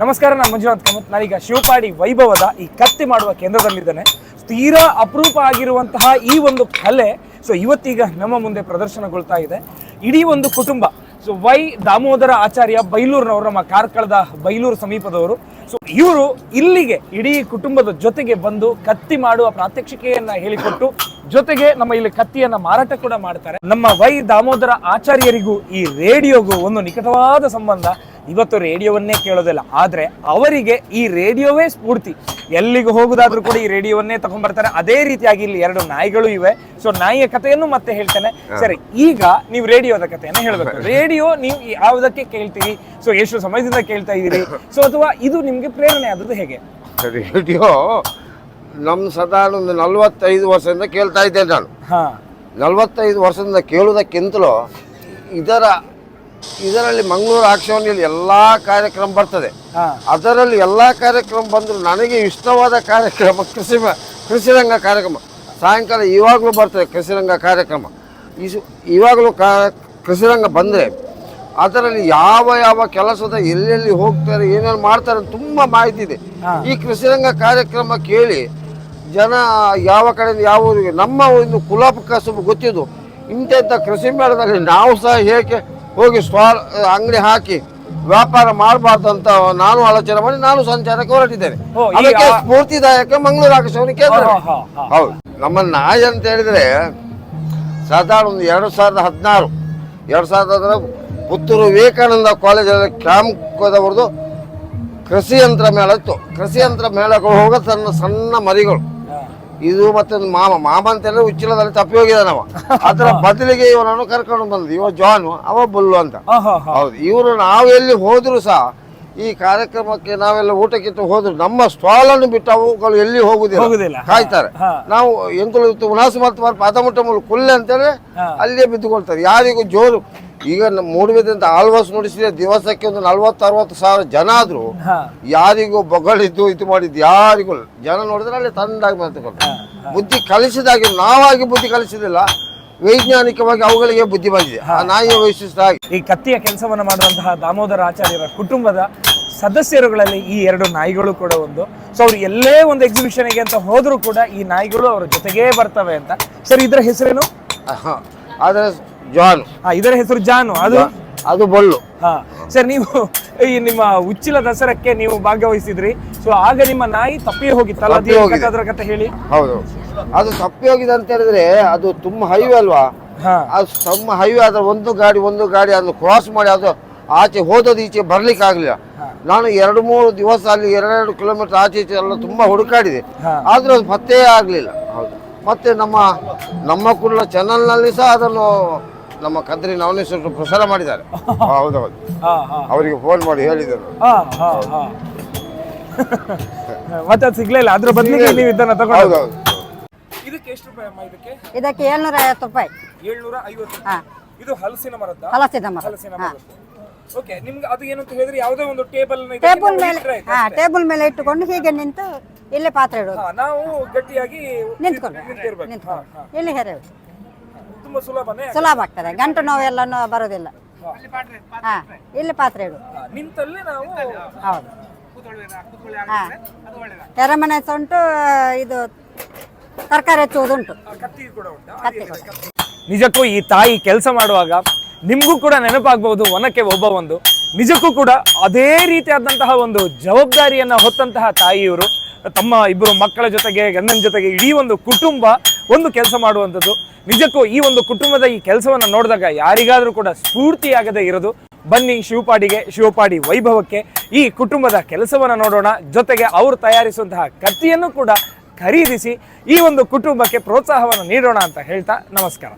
ನಮಸ್ಕಾರ, ನಾನು ಮಂಜುನಾಥ್ ಕಾಮತ್. ನಾನೀಗ ಶಿವಪಾಡಿ ವೈಭವದ ಈ ಕತ್ತಿ ಮಾಡುವ ಕೇಂದ್ರದಲ್ಲಿದ್ದೇನೆ. ತೀರಾ ಅಪರೂಪ ಆಗಿರುವಂತಹ ಈ ಒಂದು ಕಲೆ, ಸೊ ಇವತ್ತೀಗ ನಮ್ಮ ಮುಂದೆ ಪ್ರದರ್ಶನಗೊಳ್ತಾ ಇದೆ. ಇಡೀ ಒಂದು ಕುಟುಂಬ, ಸೊ ವೈ ದಾಮೋದರ ಆಚಾರ್ಯ ಬೈಲೂರಿನವರು, ನಮ್ಮ ಕಾರ್ಕಳದ ಬೈಲೂರು ಸಮೀಪದವರು. ಸೊ ಇವರು ಇಲ್ಲಿಗೆ, ಇಡೀ ಕುಟುಂಬದ ಜೊತೆಗೆ ಬಂದು ಕತ್ತಿ ಮಾಡುವ ಪ್ರಾತ್ಯಕ್ಷಿಕೆಯನ್ನ ಹೇಳಿಕೊಟ್ಟು, ಜೊತೆಗೆ ನಮ್ಮ ಇಲ್ಲಿ ಕತ್ತಿಯನ್ನ ಮಾರಾಟ ಕೂಡ ಮಾಡ್ತಾರೆ. ನಮ್ಮ ವೈ ದಾಮೋದರ ಆಚಾರ್ಯರಿಗೂ ಈ ರೇಡಿಯೋಗೂ ಒಂದು ನಿಕಟವಾದ ಸಂಬಂಧ. ಇವತ್ತು ರೇಡಿಯೋವನ್ನೇ ಕೇಳೋದಿಲ್ಲ. ಆದ್ರೆ ಅವರಿಗೆ ಈ ರೇಡಿಯೋವೇ ಸ್ಫೂರ್ತಿ. ಎಲ್ಲಿಗೆ ಹೋಗೋದಾದ್ರೂ ಕೂಡ ಈ ರೇಡಿಯೋವನ್ನೇ ತಗೊಂಡ್ಬರ್ತಾರೆ. ಅದೇ ರೀತಿಯಾಗಿ ಇಲ್ಲಿ ಎರಡು ನಾಯಿಗಳು ಇವೆ. ಸೊ ನಾಯಿಯ ಕಥೆಯನ್ನು ಮತ್ತೆ ಹೇಳ್ತೇನೆ. ಸರಿ ಈಗ ನೀವು ರೇಡಿಯೋದ ಕಥೆಯನ್ನು ಹೇಳಬೇಕು. ರೇಡಿಯೋ ನೀವು ಯಾವುದಕ್ಕೆ ಕೇಳ್ತೀರಿ? ಸೊ ಎಷ್ಟು ಸಮಯದಿಂದ ಕೇಳ್ತಾ ಇದ್ದೀರಿ? ಸೊ ಅಥವಾ ಇದು ನಿಮಗೆ ಪ್ರೇರಣೆ ಆದದ್ದು ಹೇಗೆ? ರೇಡಿಯೋ ನಮ್ಮ ಸದಾ ಒಂದು ನಲವತ್ತೈದು ವರ್ಷದಿಂದ ಕೇಳ್ತಾ ಇದ್ದೇನೆ ನಾನು. ಹಾ. ನಲವತ್ತೈದು ವರ್ಷದಿಂದ ಕೇಳುವುದಕ್ಕಿಂತಲೂ ಇದರ ಇದರಲ್ಲಿ ಮಂಗಳೂರು ಆಕಾಶವಾಣಿಯಲ್ಲಿ ಎಲ್ಲ ಕಾರ್ಯಕ್ರಮ ಬರ್ತದೆ. ಅದರಲ್ಲಿ ಎಲ್ಲ ಕಾರ್ಯಕ್ರಮ ಬಂದರೂ ನನಗೆ ಇಷ್ಟವಾದ ಕಾರ್ಯಕ್ರಮ ಕೃಷಿ ಕೃಷಿ ರಂಗ ಕಾರ್ಯಕ್ರಮ. ಸಾಯಂಕಾಲ ಇವಾಗಲೂ ಬರ್ತದೆ ಕೃಷಿ ರಂಗ ಕಾರ್ಯಕ್ರಮ. ಇಸು ಇವಾಗಲೂ ಕಾ ಕೃಷಿ ರಂಗ ಬಂದರೆ ಅದರಲ್ಲಿ ಯಾವ ಯಾವ ಕೆಲಸದ ಎಲ್ಲೆಲ್ಲಿ ಹೋಗ್ತಾರೆ ಏನೇನು ಮಾಡ್ತಾರೆ ತುಂಬ ಮಾಹಿತಿ ಇದೆ. ಈ ಕೃಷಿ ರಂಗ ಕಾರ್ಯಕ್ರಮ ಕೇಳಿ ಜನ ಯಾವ ಕಡೆಯಿಂದ ಯಾವ ಊರಿಗೆ ನಮ್ಮ ಒಂದು ಕುಲ ಕಸುಬು ಗೊತ್ತಿದ್ದು ಇಂಥ ಕೃಷಿ ಮೇಳದಲ್ಲಿ ನಾವು ಸಹ ಹೇಗೆ ಹೋಗಿ ಸ್ವಾ ಅಂಗಡಿ ಹಾಕಿ ವ್ಯಾಪಾರ ಮಾಡಬಾರ್ದು ಅಂತ ನಾನು ಆಲೋಚನೆ ಮಾಡಿ ನಾನು ಸಂಚಾರಕ್ಕೆ ಹೊರಟಿದ್ದೇನೆ ಅದಕ್ಕೆ ಸ್ಫೂರ್ತಿದಾಯಕ ಮಂಗಳೂರು ಆಕಾಶವಾಣಿ ಕೇಂದ್ರ. ಹೌದು ನಮ್ಮ ನಾಯಿ ಅಂತ ಹೇಳಿದ್ರೆ ಸಾಧಾರಣ ಒಂದು ಎರಡು ಸಾವಿರದ ಹದಿನಾರು ಎರಡು ಸಾವಿರದ ಹದಿನಾರು ಪುತ್ತೂರು ವಿವೇಕಾನಂದ ಕಾಲೇಜಲ್ಲಿ ಕ್ಯಾಂಪ್ ಕೃಷಿ ಯಂತ್ರ ಮೇಳ ಇತ್ತು ಕೃಷಿ ಯಂತ್ರ ಮೇಳಕ್ಕೆ ಹೋಗೋ ಸಣ್ಣ ಸಣ್ಣ ಮರಿಗಳು. ಇದು ಮತ್ತೆ ಮಾಮ ಮಾಮ ಅಂತ ಹೇಳಿದ್ರೆ ಉಚ್ಚಿಲದಲ್ಲಿ ತಪ್ಪಿ ಹೋಗಿದಾನವ ಅದರ ಬದಲಿಗೆ ಇವನನ್ನು ಕರ್ಕೊಂಡು ಬಂದ ಇವ ಜಾನು ಅವ ಬುಲ್ಲು ಅಂತ. ಹೌದು ಇವರು ನಾವು ಎಲ್ಲಿ ಹೋದ್ರು ಸಹ ಈ ಕಾರ್ಯಕ್ರಮಕ್ಕೆ ನಾವೆಲ್ಲ ಊಟಕ್ಕಿಂತ ಹೋದ್ರು ನಮ್ಮ ಸ್ಟಾಲನ್ನು ಬಿಟ್ಟು ಅವುಗಳು ಎಲ್ಲಿ ಹೋಗುದಿಲ್ಲ. ಕಾಯ್ತಾರೆ. ನಾವು ಎಂಕುಲು ಉನಾಸ ಮತ್ತು ಪದಮುಟ್ಟ ಮೂಲ ಕುಲ್ಲೆ ಅಂತೇಳಿ. ಅಲ್ಲೇ ಬಿದ್ದುಕೊಳ್ತಾರೆ. ಯಾರಿಗೂ ಜೋರು. ಈಗ ನಮ್ಮ ಆಳ್ವಾಸ್ ನೋಡಿಸಿದ್ರೆ ದಿವಸಕ್ಕೆ ಒಂದು ನಲ್ವತ್ತು ಅರವತ್ತು ಸಾವಿರ ಜನ ಆದ್ರು ಯಾರಿಗೂ ಬಗಳಿದ್ದು ಇದು ಮಾಡಿದ್ದು ಯಾರಿಗೂ. ಜನ ನೋಡಿದ್ರೆ ಅಲ್ಲಿ ತಂದಾಗಿ ಮಾತುಕೊಂಡು ಬುದ್ಧಿ ಕಲಿಸಿದಾಗಿ ನಾವಾಗಿ ಬುದ್ಧಿ ಕಲಿಸಿದಿಲ್ಲ ವೈಜ್ಞಾನಿಕವಾಗಿ ಅವುಗಳಿಗೆ ಬುದ್ಧಿ ಬಂದಿದೆ. ಆ ನಾಯಿಯ ವೈಶಿಷ್ಟ್ಯ ಈ ಕತ್ತಿಯ ಕೆಲಸವನ್ನು ಮಾಡುವಂತಹ ದಾಮೋದರ ಆಚಾರ್ಯರ ಕುಟುಂಬದ ಸದಸ್ಯರುಗಳಲ್ಲಿ ಈ ಎರಡು ನಾಯಿಗಳು ಕೂಡ ಒಂದು. ಸೊ ಅವ್ರು ಎಲ್ಲೇ ಒಂದು ಎಕ್ಸಿಬಿಷನ್ಗೆ ಅಂತ ಹೋದರೂ ಕೂಡ ಈ ನಾಯಿಗಳು ಅವರ ಜೊತೆಗೇ ಬರ್ತವೆ ಅಂತ. ಸರ್ ಇದರ ಹೆಸರೇನು? ಆಹಾ. ಜಾನು. ಹಾ ಇದರ ಹೆಸರು ಜಾನು. ಅದು? ಅದು ಬೊಳ್ಳು ಹಾ. ಸರ್ ನೀವು ಈ ನಿಮ್ಮ ಉಚ್ಚಿಲ ದಸರಕ್ಕೆ ನೀವು ಭಾಗವಹಿಸಿದ್ರಿ. ಸೊ ಆಗ ನಿಮ್ಮ ನಾಯಿ ತಪ್ಪಿ ಹೋಗಿತ್ತಲ್ಲ? ತಪ್ಪಿ ಹೋಗಿದೆ. ಕಥೆ, ಅದರ ಕತೆ ಹೇಳಿ. ಹೌದು. ಅದು ತಪ್ಪಿ ಹೋಗಿದೆ ಅಂತ ಹೇಳಿದ್ರೆ ಅದು ತುಂಬಾ ಹೈವೇ ಅಲ್ವಾ? ಹಾ. ಅದು ತುಂಬಾ ಹೈವೇ ಆದ್ರೆ ಒಂದು ಗಾಡಿ ಒಂದು ಗಾಡಿ ಅದು ಕ್ರಾಸ್ ಮಾಡಿ ಅದು ಆಚೆ ಹೋದದ್ದು ಈಚೆ ಬರ್ಲಿಕ್ಕೆ ಆಗಲಿಲ್ಲ ನಾನು ಎರಡು ಮೂರು ದಿವಸ ಅಲ್ಲಿ ಎರಡೆರಡು ಕಿಲೋಮೀಟರ್ ಆಚೆ ಈಚೆ ಎಲ್ಲ ತುಂಬ ಹುಡುಕಾಡಿದೆ. ಆದರೂ ಅದು ಪತ್ತೆ ಆಗಲಿಲ್ಲ. ಹೌದು. ಮತ್ತೆ ನಮ್ಮ ನಮ್ಮ ಕುಳ್ಳ ಚಾನಲ್ನಲ್ಲಿ ಸಹ ಅದನ್ನು ನಮ್ಮ ಕದ್ರಿ ನವನೇಶ್ವರರು ಪ್ರಸಾರ ಮಾಡಿದ್ದಾರೆ. ಹೌದೌದು. ಅವರಿಗೆ ಫೋನ್ ಮಾಡಿ ಹೇಳಿದರು. ಹಾ ಹಾ ಹಾ. ಮತ್ತೆ ಅದು ಸಿಗ್ಲಿಲ್ಲ ಅದ್ರ ಬದಲಿಗೆ ನೀವು ಇದನ್ನ ತಗೊಂಡು ಹೌದೌದು. ಇದಕ್ಕೆ ಎಷ್ಟು ರೂಪಾಯಿ ಅಮ್ಮ ಇದಕ್ಕೆ? ಇದಕ್ಕೆ ಏಳ್ನೂರ ಐವತ್ತು ರೂಪಾಯಿ. ಏಳ್ನೂರ ಐವತ್ತು ಹಾ. ಇದು ಹಲಸಿನ ಮರದ ಹಲಸಿನ ಮರ. ಹಲಸಿನ ಮರದ್ದು. ಓಕೆ ನಿಮ್ಗೆ ಅದು ಏನಂತ ಅಂತ ಹೇಳಿದ್ರೆ ಯಾವುದೇ ಒಂದು ಟೇಬಲ್ ಟೇಬಲ್ ಮೇಲೆ ಹಾ ಟೇಬಲ್ ಮೇಲೆ ಇಟ್ಟುಕೊಂಡು ಹೀಗೆ ನಿಂತು ಇಲ್ಲೇ ಪಾತ್ರೆ ಇಡೋದು. ನಾವು ಗಟ್ಟಿಯಾಗಿ ನಿಂತ್ಕೊಂಡು ನಿಂತಿರ್ಬೇಕು. ನಿಂತ್ಕೊಂಡು ಹಾ, ಇಲ್ಲಿ ತುಂಬಾ ಸುಲಭನೇ ಸುಲಭ ಆಗ್ತದೆ. ಗಂಟು ನೋವು ಎಲ್ಲ ಬರೋದಿಲ್ಲ ಹಾ ಇಲ್ಲಿ ಪಾತ್ರೆ ಇಡು. ಹಾ, ನಿಂತಲ್ಲಿ ನಾವು ಹೌದು. ಹಾ. ಕೆರೆಮನೆ ಸಹ ಉಂಟು ಇದು ತರಕಾರಿ ಹೆಚ್ಚುವುದುಂಟು. ಆ, ಕತ್ತಿ ಕೂಡ ಉಂಟಾ? ನಿಜಕ್ಕೂ ಈ ತಾಯಿ ಕೆಲಸ ಮಾಡುವಾಗ ನಿಮಗೂ ಕೂಡ ನೆನಪಾಗಬಹುದು ಒನಕ್ಕೆ ಒಬ್ಬ ಒಂದು. ನಿಜಕ್ಕೂ ಕೂಡ ಅದೇ ರೀತಿಯಾದಂತಹ ಒಂದು ಜವಾಬ್ದಾರಿಯನ್ನ ಹೊತ್ತಂತಹ ತಾಯಿಯವರು, ತಮ್ಮ ಇಬ್ಬರು ಮಕ್ಕಳ ಜೊತೆಗೆ, ಗಂಡನ ಜೊತೆಗೆ ಇಡೀ ಒಂದು ಕುಟುಂಬ ಒಂದು ಕೆಲಸ ಮಾಡುವಂಥದ್ದು. ನಿಜಕ್ಕೂ ಈ ಒಂದು ಕುಟುಂಬದ ಈ ಕೆಲಸವನ್ನು ನೋಡಿದಾಗ ಯಾರಿಗಾದರೂ ಕೂಡ ಸ್ಫೂರ್ತಿಯಾಗದೇ ಇರೋದು. ಬನ್ನಿ ಶಿವಪಾಡಿಗೆ, ಶಿವಪಾಡಿ ವೈಭವಕ್ಕೆ ಈ ಕುಟುಂಬದ ಕೆಲಸವನ್ನು ನೋಡೋಣ. ಜೊತೆಗೆ ಅವರು ತಯಾರಿಸುವಂತಹ ಕತ್ತಿಯನ್ನು ಕೂಡ ಖರೀದಿಸಿ ಈ ಒಂದು ಕುಟುಂಬಕ್ಕೆ ಪ್ರೋತ್ಸಾಹವನ್ನು ನೀಡೋಣ ಅಂತ ಹೇಳ್ತಾ ನಮಸ್ಕಾರ.